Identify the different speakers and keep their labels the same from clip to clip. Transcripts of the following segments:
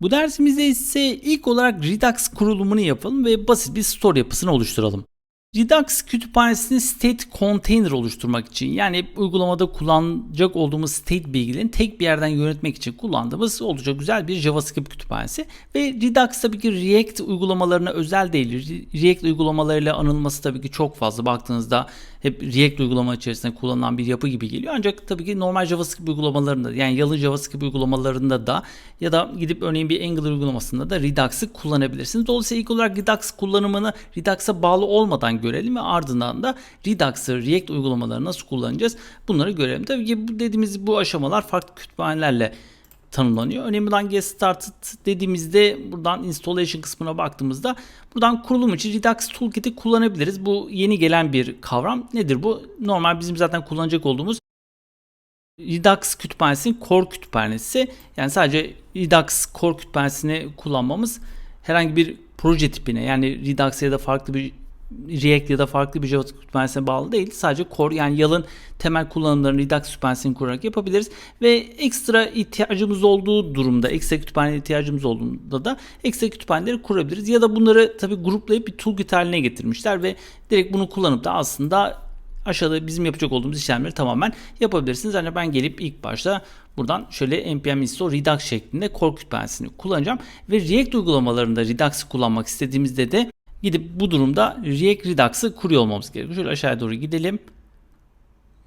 Speaker 1: Bu dersimizde ise ilk olarak Redux kurulumunu yapalım ve basit bir store yapısını oluşturalım. Redux kütüphanesini state container oluşturmak için yani uygulamada kullanacak olduğumuz state bilgilerini tek bir yerden yönetmek için kullandığımız oldukça güzel bir JavaScript kütüphanesi. Ve Redux tabii ki React uygulamalarına özel değil. React uygulamalarıyla anılması tabii ki çok fazla. Baktığınızda hep React uygulama içerisinde kullanılan bir yapı gibi geliyor. Ancak tabii ki normal JavaScript uygulamalarında yani yalın JavaScript uygulamalarında da ya da gidip örneğin bir Angular uygulamasında da Redux'ı kullanabilirsiniz. Dolayısıyla ilk olarak Redux kullanımını Redux'a bağlı olmadan görelim ve ardından da Redux'ı React uygulamaları nasıl kullanacağız bunları görelim. Tabii ki bu dediğimiz bu aşamalar farklı kütüphanelerle tanımlanıyor. Önemli olan get started dediğimizde buradan installation kısmına baktığımızda buradan kurulum için Redux Toolkit'i kullanabiliriz. Bu yeni gelen bir kavram. Nedir bu? Normal bizim zaten kullanacak olduğumuz Redux kütüphanesinin core kütüphanesi. Yani sadece Redux core kütüphanesini kullanmamız herhangi bir proje tipine yani Redux ya da farklı bir React ya da farklı bir JavaScript kütüphanesine bağlı değil. Sadece core yani yalın temel kullanımlarını Redux kütüphanesini kurarak yapabiliriz. Ve ekstra ihtiyacımız olduğu durumda, ekstra kütüphane ihtiyacımız olduğunda da ekstra kütüphaneleri kurabiliriz. Ya da bunları tabi gruplayıp bir toolkit haline getirmişler ve direkt bunu kullanıp da aslında aşağıda bizim yapacak olduğumuz işlemleri tamamen yapabilirsiniz. Yani ben gelip ilk başta buradan şöyle npm install redux şeklinde core kütüphanesini kullanacağım. Ve React uygulamalarında Redux'ı kullanmak istediğimizde de Gidip bu durumda React Redux'ı kuruyor olmamız gerekiyor. Şöyle aşağıya doğru gidelim.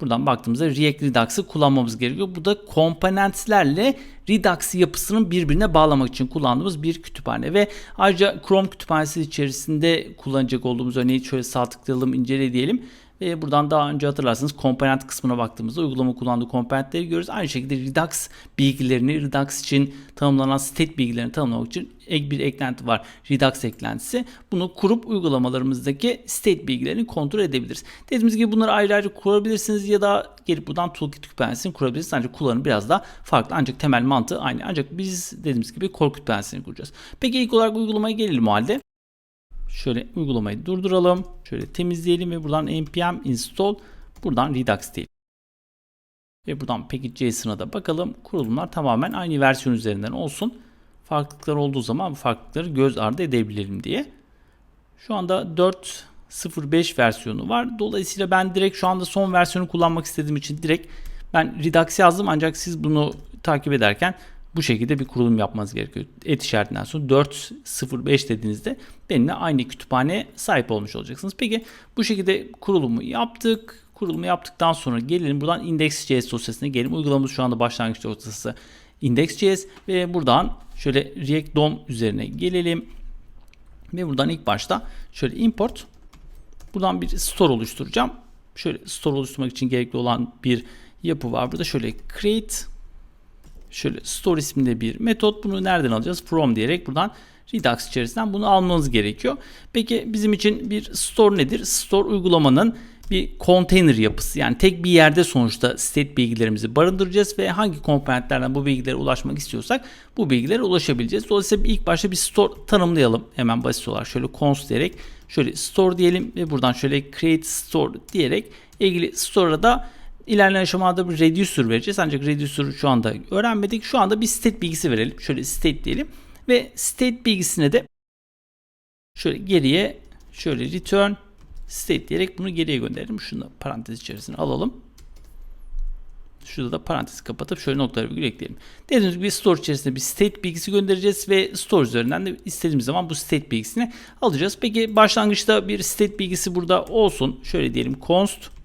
Speaker 1: Buradan baktığımızda React Redux'ı kullanmamız gerekiyor. Bu da komponentlerle Redux yapısının birbirine bağlamak için kullandığımız bir kütüphane ve ayrıca Chrome kütüphanesi içerisinde kullanacak olduğumuz örneği şöyle sağ tıklayalım incele diyelim. Ve buradan daha önce hatırlarsanız komponent kısmına baktığımızda uygulama kullandığı komponentleri görürüz. Aynı şekilde Redux bilgilerini, Redux için tanımlanan state bilgilerini tanımlamak için ek bir eklenti var. Redux eklentisi. Bunu kurup uygulamalarımızdaki state bilgilerini kontrol edebiliriz. Dediğimiz gibi bunları ayrı ayrı kurabilirsiniz ya da gelip buradan toolkit kütüphanesini kurabilirsiniz. Ancak kullanım biraz daha farklı. Ancak temel mantığı aynı. Ancak biz dediğimiz gibi core kütüphanesini kuracağız. Peki ilk olarak uygulamaya gelelim o halde. Şöyle uygulamayı durduralım. Şöyle temizleyelim ve buradan npm install buradan redux diyelim. Ve buradan package.json'a da bakalım. Kurulumlar tamamen aynı versiyon üzerinden olsun. Farklılıklar olduğu zaman bu farklılıkları göz ardı edebilelim diye. Şu anda 4.05 versiyonu var. Dolayısıyla ben direkt şu anda son versiyonu kullanmak istediğim için direkt ben Redux yazdım ancak siz bunu takip ederken bu şekilde bir kurulum yapmanız gerekiyor. Et işaretinden sonra 4.05 dediğinizde benimle aynı kütüphane sahip olmuş olacaksınız. Peki bu şekilde kurulumu yaptık. Kurulumu yaptıktan sonra gelelim buradan index.js dosyasına gelelim. Uygulamamız şu anda başlangıç dosyası index.js ve buradan şöyle React DOM üzerine gelelim. Ve buradan ilk başta şöyle import buradan bir store oluşturacağım. Şöyle store oluşturmak için gerekli olan bir yapı var. Burada şöyle create şöyle store isminde bir metot. Bunu nereden alacağız? From diyerek buradan Redux içerisinden bunu almanız gerekiyor. Peki bizim için bir store nedir? Store uygulamanın bir container yapısı. Yani tek bir yerde sonuçta state bilgilerimizi barındıracağız ve hangi komponentlerden bu bilgilere ulaşmak istiyorsak bu bilgilere ulaşabileceğiz. Dolayısıyla ilk başta bir store tanımlayalım. Hemen basit olarak şöyle const diyerek şöyle store diyelim ve buradan şöyle create store diyerek ilgili store'a da İlerleyen aşamada bir reducer vereceğiz. Ancak reducer'ı şu anda öğrenmedik. Şu anda bir state bilgisi verelim. Şöyle state diyelim. Ve state bilgisine de şöyle geriye şöyle return state diyerek bunu geriye gönderelim. Şunu da parantez içerisine alalım. Şurada da parantezi kapatıp şöyle noktaları virgül ekleyelim. Dediğimiz gibi store içerisinde bir state bilgisi göndereceğiz ve store üzerinden de istediğimiz zaman bu state bilgisini alacağız. Peki başlangıçta bir state bilgisi burada olsun. Şöyle diyelim const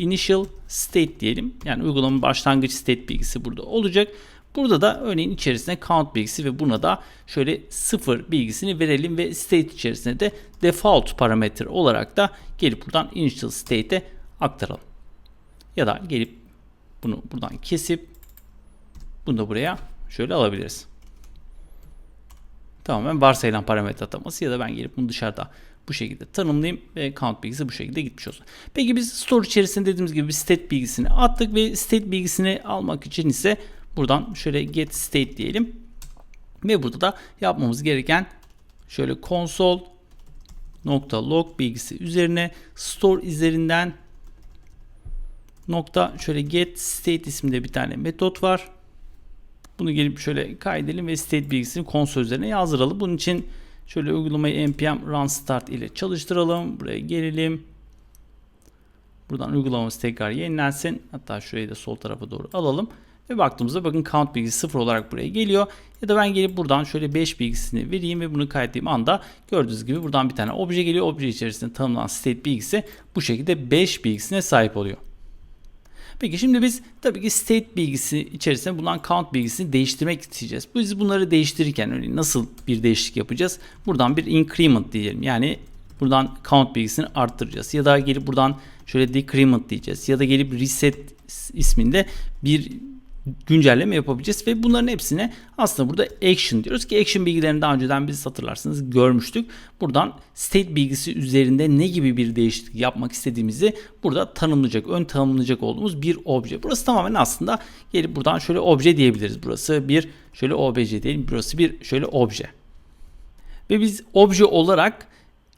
Speaker 1: initial state diyelim. Yani uygulamanın başlangıç state bilgisi burada olacak. Burada da örneğin içerisine count bilgisi ve buna da şöyle sıfır bilgisini verelim ve state içerisine de default parametre olarak da gelip buradan initial state'e aktaralım. Ya da gelip bunu buradan kesip bunu da buraya şöyle alabiliriz. Tamamen varsayılan parametre ataması ya da ben gelip bunu dışarıda bu şekilde tanımlayayım ve count bilgisi bu şekilde gitmiş olsun. Peki biz store içerisinde dediğimiz gibi state bilgisini attık ve state bilgisini almak için ise buradan şöyle get state diyelim. Ve burada da yapmamız gereken şöyle console nokta log bilgisi üzerine store üzerinden nokta şöyle get state isminde bir tane metot var. Bunu gelip şöyle kaydedelim ve state bilgisini konsol üzerine yazdıralım. Bunun için şöyle uygulamayı npm run start ile çalıştıralım. Buraya gelelim. Buradan uygulamamız tekrar yenilensin. Hatta şurayı da sol tarafa doğru alalım. Ve baktığımızda bakın count bilgisi 0 olarak buraya geliyor. Ya da ben gelip buradan şöyle 5 bilgisini vereyim ve bunu kaydettiğim anda gördüğünüz gibi buradan bir tane obje geliyor. Obje içerisinde tanımlanan state bilgisi bu şekilde 5 bilgisine sahip oluyor. Peki şimdi biz tabii ki state bilgisi içerisinde bulunan count bilgisini değiştirmek isteyeceğiz. Biz bunları değiştirirken nasıl bir değişiklik yapacağız? Buradan bir increment diyelim. Yani buradan count bilgisini arttıracağız. Ya da gelip buradan şöyle decrement diyeceğiz. Ya da gelip reset isminde bir güncelleme yapabileceğiz ve bunların hepsine aslında burada action diyoruz ki action bilgilerini daha önceden biz hatırlarsınız görmüştük. Buradan state bilgisi üzerinde ne gibi bir değişiklik yapmak istediğimizi burada tanımlayacak, ön tanımlayacak olduğumuz bir obje. Burası tamamen aslında gelip buradan şöyle obje diyebiliriz. Burası bir şöyle obj diyelim. Burası bir şöyle obje. Ve biz obje olarak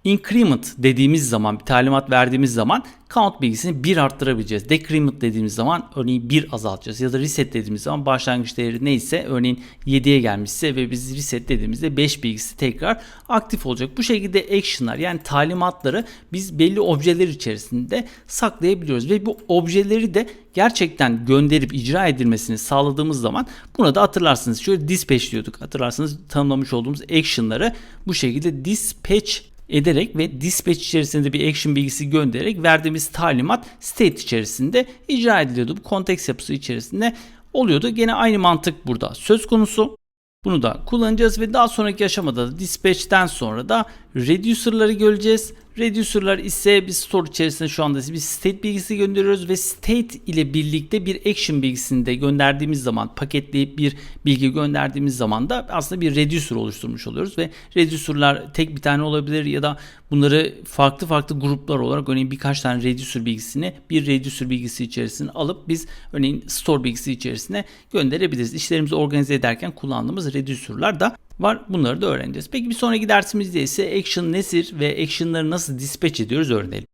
Speaker 1: increment dediğimiz zaman bir talimat verdiğimiz zaman count bilgisini 1 arttırabileceğiz. Decrement dediğimiz zaman örneğin 1 azaltacağız. Ya da reset dediğimiz zaman başlangıç değeri neyse örneğin 7'ye gelmişse ve biz reset dediğimizde 5 bilgisi tekrar aktif olacak. Bu şekilde action'lar yani talimatları biz belli objeler içerisinde saklayabiliyoruz. Ve bu objeleri de gerçekten gönderip icra edilmesini sağladığımız zaman buna da hatırlarsınız. Şöyle dispatch diyorduk. Hatırlarsınız tanımlamış olduğumuz action'ları bu şekilde dispatch ederek ve dispatch içerisinde bir action bilgisi göndererek verdiğimiz talimat state içerisinde icra ediliyordu. Bu konteks yapısı içerisinde oluyordu. Gene aynı mantık burada söz konusu. Bunu da kullanacağız ve daha sonraki aşamada da dispatch'ten sonra da reducer'ları göreceğiz. Reducer'lar ise bir store içerisinde şu anda bir state bilgisi gönderiyoruz ve state ile birlikte bir action bilgisini de gönderdiğimiz zaman paketleyip bir bilgi gönderdiğimiz zaman da aslında bir reducer oluşturmuş oluyoruz ve reducer'lar tek bir tane olabilir ya da bunları farklı farklı gruplar olarak örneğin birkaç tane reducer bilgisini bir reducer bilgisi içerisine alıp biz örneğin store bilgisi içerisine gönderebiliriz. İşlerimizi organize ederken kullandığımız reducer'lar da var. Bunları da öğreneceğiz. Peki bir sonraki dersimizde ise action nedir ve action'ları nasıl dispatch ediyoruz öğrenelim.